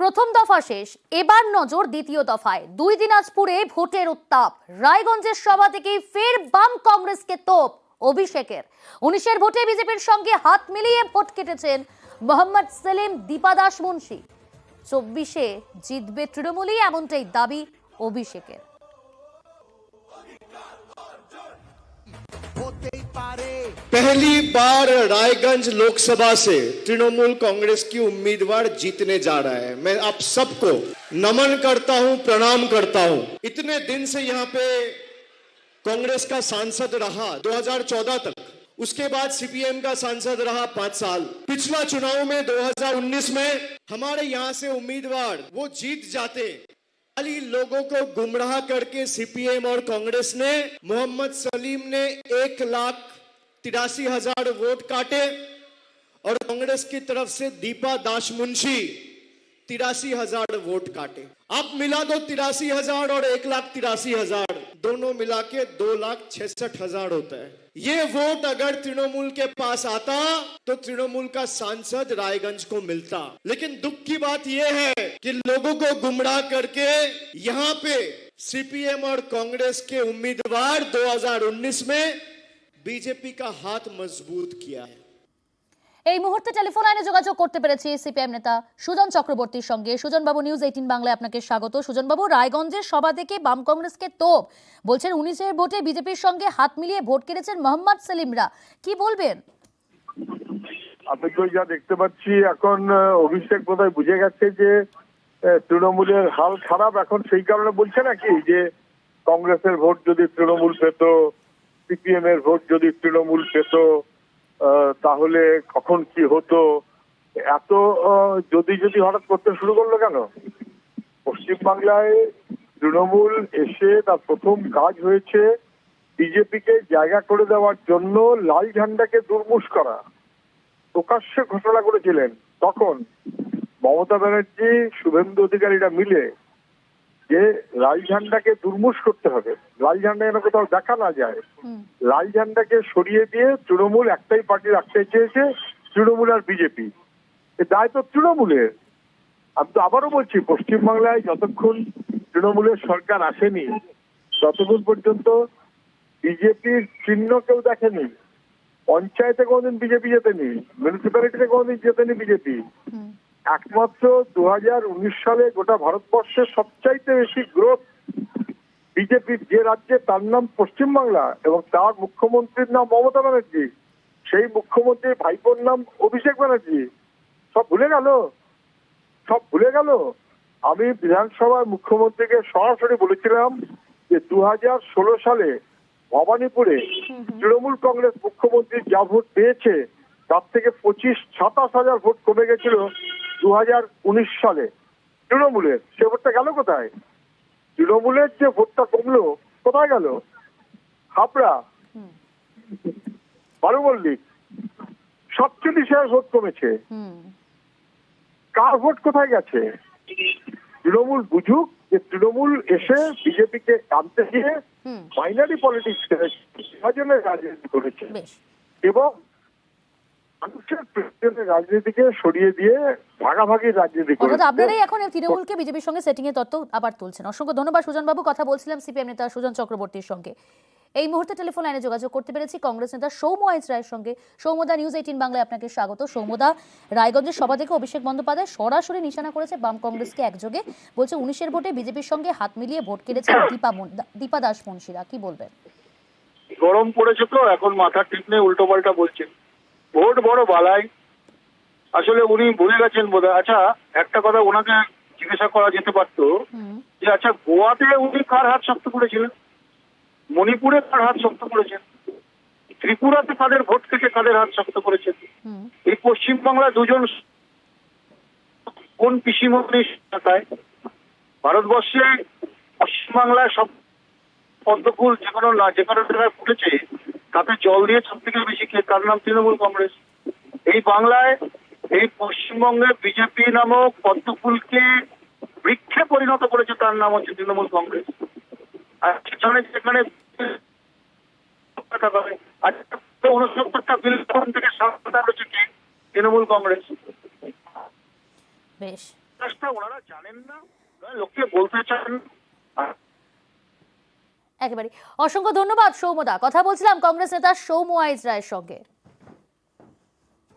প্রথম দফা শেষ, এবার নজর দ্বিতীয় দফায়। দুই দিনাজপুরে ভোটের উত্তাপ, রায়গঞ্জের সভা থেকে ফের বাম কংগ্রেসকে তোপ, অভিষেকের। উনিশের ভোটে বিজেপির সঙ্গে হাত মিলিয়ে ভোট কেটেছেন মোহাম্মদ সেলিম দীপা দাস মুন্সি। চব্বিশে জিতবে তৃণমূলই এমনটাই দাবি অভিষেকের। पहली बार रायगंज लोकसभा से तृणमूल कांग्रेस की उम्मीदवार जीतने जा रहा है। मैं आप सबको नमन करता हूँ, प्रणाम करता हूँ। इतने दिन से यहाँ पे कांग्रेस का सांसद रहा 2014 तक। उसके बाद सीपीएम का सांसद रहा पाँच साल। पिछला चुनाव में 2019 में हमारे यहाँ से उम्मीदवार वो जीत जाते। खाली लोगों को गुमराह करके सीपीएम और कांग्रेस ने, मोहम्मद सलीम ने एक लाख तिरासी हज़ार वोट काटे और कांग्रेस की तरफ़ से दीपा दास मुंशी तिरासी हज़ार वोट काटे। आप मिला दो तिरासी हज़ार और एक लाख तिरासी हज़ार। दोनों मिला के दो लाख छिसठ हज़ार होता है। ये वोट अगर तृणमूल के पास आता तो तृणमूल का सांसद रायगंज को मिलता। लेकिन दुख की बात यह है कि लोगों को गुमराह करके यहाँ पे सीपीएम और कांग्रेस के उम्मीदवार 2019 में बीजेपी का हाथ मजबूत किया है এই মুহূর্তে টেলিফোন লাইনে যোগাযোগ করতে পেরেছি সিপিএম নেতা সুজন চক্রবর্তীর সঙ্গে সুজন বাবু নিউজ এইটিন বাংলায় আপনাকে স্বাগত সুজন বাবু রায়গঞ্জের সভা থেকে বাম কংগ্রেসকে তোপ বলছেন উনিশের ভোটে বিজেপির সঙ্গে হাত মিলিয়ে ভোট কেড়েছেন মোহাম্মদ সেলিমরা কি বলবেন আপনি তো যা দেখতে পাচ্ছি এখন আহ, অভিষেক বোধহয় বুঝে গেছে যে আহ, তৃণমূলের হাল খারাপ এখন সেই কারণে বলছে নাকি যে কংগ্রেসের ভোট যদি তৃণমূল পেত সিপিএম এর ভোট যদি তৃণমূল পেত তাহলে কখন কি হতো? এত যদি যদি হঠাৎ করতে শুরু করল কেন? পশ্চিমবাংলায় তৃণমূল এসে তার প্রথম কাজ হয়েছে বিজেপিকে জায়গা করে দেওয়ার জন্য লাল ঝান্ডাকে দুর্মুষ করা। প্রকাশ্যে ঘোষণা করেছিলেন। তখন মমতা ব্যানার্জি, শুভেন্দু অধিকারীরা মিলে যে লাল ঝান্ডাকে দুর্মুষ করতে হবে। লাল ঝান্ডা যেন কোথাও দেখা না যায়। লাল ঝান্ডাকে সরিয়ে দিয়ে তৃণমূল একটাই পার্টি রাখতে চেয়েছে তৃণমূল আর বিজেপি। দায় তো তৃণমূলের। আমি তো আবারও বলছি পশ্চিমবাংলায় যতক্ষণ তৃণমূলের সরকার আসেনি ততক্ষণ পর্যন্ত বিজেপির চিহ্ন কেউ দেখেনি। পঞ্চায়েতে কোনোদিন বিজেপি জেতেনি মিউনিসিপ্যালিটিতে কোনোদিন জেতেনি বিজেপি। একমাত্র দু হাজার উনিশ সালে গোটা ভারতবর্ষের সবচাইতে বেশি গ্রোথ বিজেপির যে রাজ্যে তার নাম পশ্চিমবাংলা এবং তার মুখ্যমন্ত্রীর নাম মমতা ব্যানার্জি, সেই মুখ্যমন্ত্রীর ভাইপোর নাম অভিষেক ব্যানার্জি। সব ভুলে গেল? সব ভুলে গেল? আমি বিধানসভায় মুখ্যমন্ত্রীকে সরাসরি বলেছিলাম যে দু হাজার ষোলো সালে ভবানীপুরে তৃণমূল কংগ্রেস মুখ্যমন্ত্রী যা ভোট পেয়েছে, তার থেকে পঁচিশ সাতাশ হাজার ভোট কমে গেছিল। দু হাজার উনিশ সালে। তৃণমূলের সে ভোটটা গেল কোথায়? তৃণমূলের যে ভোটটা কমলো কোথায় গেল? হাবড়া। বারো মল্লিক সাতচল্লিশ হাজার ভোট কমেছে। হুম। কার ভোট কোথায় গেছে? তৃণমূল বুঝুক যে তৃণমূল এসে বিজেপিকে টানতে গিয়ে হুম। মাইনারি পলিটিক্স বিভাজনের রাজনীতি করেছে। এবং মানুষের রাজনীতিকে সরিয়ে দিয়ে ভাগাভাগির রাজনীতি অর্থাৎ আপনারাই এখন তৃণমূলকে বিজেপির সঙ্গে সেটিং এর তত্ত্ব আবার তুলছেন। অসংখ্য ধন্যবাদ সুজন বাবু কথা বলছিলাম সিপিএম নেতা সুজন চক্রবর্তীর সঙ্গে। এই মুহূর্তে টেলিফোন লাইনে যোগাযোগ করতে পেরেছি কংগ্রেস নেতা রায়ের সঙ্গে। সৌম্যদা নিউজ এইটিন বাংলায় আপনাকে স্বাগত। সৌম্যদা রায়গঞ্জের সভা থেকে অভিষেক বন্দ্যোপাধ্যায় সরাসরি নিশানা করেছে বাম কংগ্রেসকে একযোগে। বলছে উনিশের ভোটে বিজেপির সঙ্গে হাত মিলিয়ে ভোট কেড়েছে দীপা দীপা দাস মুন্সিরা। কি বলবেন? গরম পড়েছে তো এখন মাথা ঠিক নেই উল্টো পাল্টা বলছেন ভোট বড় বালাই। আসলে উনি ভুলে গেছেন বোধ আচ্ছা একটা কথা ওনাকে জিজ্ঞাসা করা যেতে পারতো যে আচ্ছা গোয়াতে উনি কার হাত শক্ত করেছিলেন? মণিপুরে কার হাত শক্ত করেছেন? ত্রিপুরাতে কাদের ভোট থেকে কাদের হাত শক্ত করেছেন? এই পশ্চিমবাংলা দুজন কোন এলাকায় ভারতবর্ষে পশ্চিমবাংলায় সব পদ্মফুল যে কোনো যে কোনো জায়গায় ফুটেছে তাতে জল দিয়ে সব থেকে বেশি খেয়ে তার নাম তৃণমূল কংগ্রেস। এই বাংলায় এই পশ্চিমবঙ্গে বিজেপি নামক পদ্মফুলকে বৃক্ষে পরিণত করেছে তার নাম হচ্ছে তৃণমূল কংগ্রেস। আর সেখানে সেখানে উনসত্তরটা বিল থেকে সামনে হচ্ছে কি? তৃণমূল কংগ্রেস। বেশ। ওনারা জানেন না। লোককে বলতে চান। একেবারে অসংখ্য ধন্যবাদ সৌমদা কথা বলছিলাম কংগ্রেস নেতা সৌম আইজ রায়ের সঙ্গে।